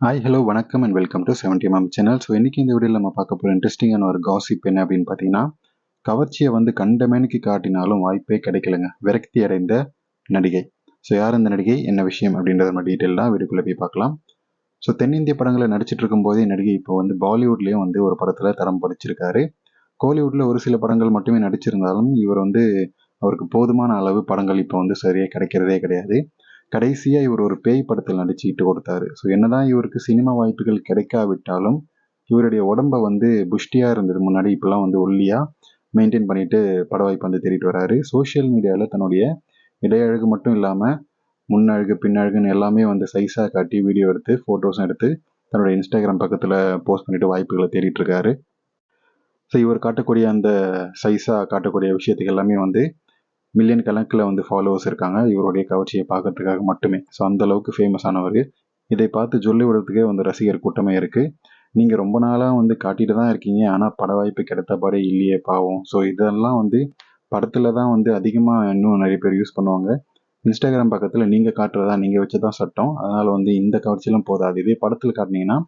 Hi hello வணக்கம் and welcome to seventy ma'am channel so இன்றைக்கி இந்த வீடியோவில் நம்ம பார்க்க போகிற இன்ட்ரெஸ்டிங்கான ஒரு காசிப் என்ன அப்படின்னு பார்த்தீங்கன்னா கவர்ச்சியை வந்து கண்டமேனுக்கு காட்டினாலும் வாய்ப்பே கிடைக்கலங்க. விரக்தி அடைந்த நடிகை. ஸோ யார் அந்த நடிகை? என்ன விஷயம் அப்படின்றத நம்ம டீட்டெயிலாக வீடியோக்குள்ளே போய் பார்க்கலாம். ஸோ தென்னிந்திய படங்களை நடிச்சிட்டு இருக்கும்போதே நடிகை இப்போ வந்து பாலிவுட்லேயும் வந்து ஒரு படத்தில் தரம் படிச்சிருக்காரு. கோலிவுட்டில் ஒரு சில படங்கள் மட்டுமே நடிச்சிருந்தாலும் இவர் வந்து அவருக்கு போதுமான அளவு படங்கள் இப்போ வந்து சரியாக கிடைக்கிறதே கிடையாது. கடைசியாக இவர் ஒரு பேய் படத்தில் நடிச்சுக்கிட்டு கொடுத்தாரு. ஸோ என்னதான் இவருக்கு சினிமா வாய்ப்புகள் கிடைக்காவிட்டாலும் இவருடைய உடம்பை வந்து புஷ்டியாக இருந்தது முன்னாடி இப்போலாம் வந்து ஒல்லியாக மெயின்டைன் பண்ணிட்டு பட வாய்ப்பு வந்து தேடிட்டு வராரு. சோஷியல் மீடியாவில் தன்னுடைய இடையழகு மட்டும் இல்லாமல் முன்னழகு பின்னழகுன்னு எல்லாமே வந்து சைஸாக காட்டி வீடியோ எடுத்து ஃபோட்டோஸும் எடுத்து தன்னுடைய இன்ஸ்டாகிராம் பக்கத்தில் போஸ்ட் பண்ணிவிட்டு வாய்ப்புகளை தேடிட்டு இருக்காரு. ஸோ இவர் காட்டக்கூடிய அந்த சைஸாக காட்டக்கூடிய விஷயத்துக்கு எல்லாமே வந்து மில்லியன் கணக்கில் வந்து ஃபாலோவர்ஸ் இருக்காங்க. இவருடைய கவர்ச்சியை பார்க்கறதுக்காக மட்டுமே. ஸோ அந்த அளவுக்கு ஃபேமஸ் ஆனவர். இதை பார்த்து சொல்லி விடுறதுக்கே வந்து ரசிகர் கூட்டமே இருக்குது நீங்கள் ரொம்ப நாளாக வந்து காட்டிட்டு தான் இருக்கீங்க. ஆனால் பட வாய்ப்பு கிடைத்தபாடே இல்லையே பாவம். ஸோ இதெல்லாம் வந்து படத்தில் தான் வந்து அதிகமாக இன்னும் நிறைய பேர் யூஸ் பண்ணுவாங்க. இன்ஸ்டாகிராம் பக்கத்தில் நீங்கள் காட்டுறதா நீங்கள் வச்சு தான் சட்டம். அதனால் வந்து இந்த கவர்ச்சியெல்லாம் போதாது. இதே படத்தில் காட்டினீங்கன்னா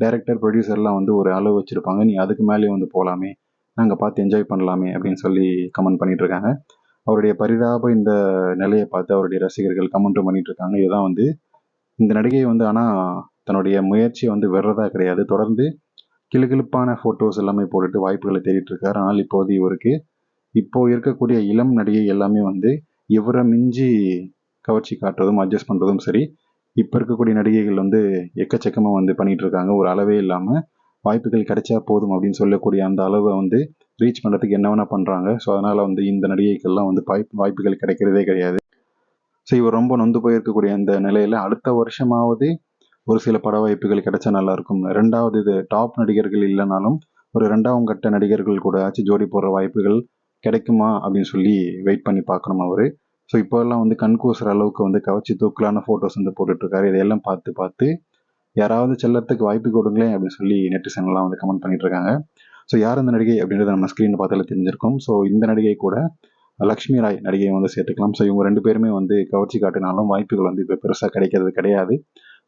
டேரக்டர் ப்ரொடியூசர்லாம் வந்து ஒரு அளவு வச்சுருப்பாங்க. நீ அதுக்கு மேலேயே வந்து போகலாமே நாங்கள் பார்த்து என்ஜாய் பண்ணலாமே அப்படின்னு சொல்லி கமெண்ட் பண்ணிட்டு இருக்காங்க. அவருடைய பரிதாப இந்த நிலையை பார்த்து அவருடைய ரசிகர்கள் கமெண்ட்டும் பண்ணிட்டு இருக்காங்க. இதுதான் வந்து இந்த நடிகை வந்து ஆனால் தன்னுடைய முயற்சியை வந்து வெறதா கிடையாது. தொடர்ந்து கிளுகிழுப்பான ஃபோட்டோஸ் எல்லாமே போட்டுட்டு வாய்ப்புகளை தேடிட்டு இருக்காரு. ஆனால் இப்போது இவருக்கு இப்போ இருக்கக்கூடிய இளம் நடிகை எல்லாமே வந்து இவரை மிஞ்சி கவர்ச்சி காட்டுறதும் அட்ஜஸ்ட் பண்ணுறதும் சரி இப்போ இருக்கக்கூடிய நடிகைகள் வந்து எக்கச்சக்கமாக வந்து பண்ணிட்டு இருக்காங்க. ஒரு அளவே இல்லாமல் வாய்ப்புகள் கிடைச்சா போதும் அப்படின்னு சொல்லக்கூடிய அந்த அளவை வந்து ரீச் பண்ணுறதுக்கு என்ன வேணால் பண்ணுறாங்க ஸோ அதனால் வந்து இந்த நடிகைக்கெல்லாம் வந்து வாய்ப்பு வாய்ப்புகள் கிடைக்கிறதே கிடையாது. ஸோ இவர் ரொம்ப நொந்து போயிருக்கக்கூடிய அந்த நிலையில் அடுத்த வருஷமாவது ஒரு சில பட வாய்ப்புகள் கிடைச்சா நல்லாயிருக்கும் ரெண்டாவது இது டாப் நடிகர்கள் இல்லைனாலும் ஒரு ரெண்டாம் கட்ட நடிகர்கள் கூட ஆச்சு ஜோடி போடுற வாய்ப்புகள் கிடைக்குமா அப்படின்னு சொல்லி வெயிட் பண்ணி பார்க்கணும் அவர். ஸோ இப்போல்லாம் வந்து கண்கூசுற அளவுக்கு வந்து கவச்சி தூக்கலான ஃபோட்டோஸ் வந்து போட்டுட்ருக்காரு. இதையெல்லாம் பார்த்து பார்த்து யாராவது செல்லத்துக்கு வாய்ப்பு கொடுங்களேன் அப்படின்னு சொல்லி நெட்டிசன்லாம் வந்து கமெண்ட் பண்ணிட்டு இருக்காங்க. ஸோ யார் இந்த நடிகை அப்படின்றத நம்ம ஸ்க்ரீனில் பார்த்தால தெரிஞ்சிருக்கோம். ஸோ இந்த நடிகை கூட லக்ஷ்மி ராய் நடிகையை வந்து சேர்த்துக்கலாம். ஸோ இவங்க ரெண்டு பேருமே வந்து கவர்ச்சி காட்டினாலும் வாய்ப்புகள் வந்து இப்போ பெருசாக கிடைக்கிறது கிடையாது.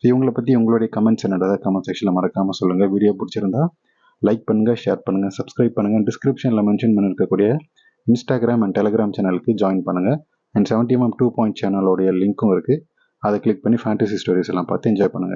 ஸோ இவங்களை பற்றி உங்களுடைய கமெண்ட்ஸ் என்னடா கமெண்ட் செக்ஷனில் மறக்காமல் சொல்லுங்கள் வீடியோ பிடிச்சிருந்தா லைக் பண்ணுங்கள் ஷேர் பண்ணுங்கள் சப்ஸ்கிரைப் பண்ணுங்கள் டிஸ்கிரிப்ஷனில் மென்ஷன் பண்ணியிருக்கக்கூடிய இன்ஸ்டாகிராம் அண்ட் டெலிகிராம் சேனலுக்கு ஜாயின் பண்ணுங்கள் and seventy M two point சேனலோடைய லிங்க்கும் இருக்குது அதை கிளிக் பண்ணி ஃபேண்டசி ஸ்டோரிஸ் எல்லாம் பார்த்து என்ஜாய் பண்ணுங்கள்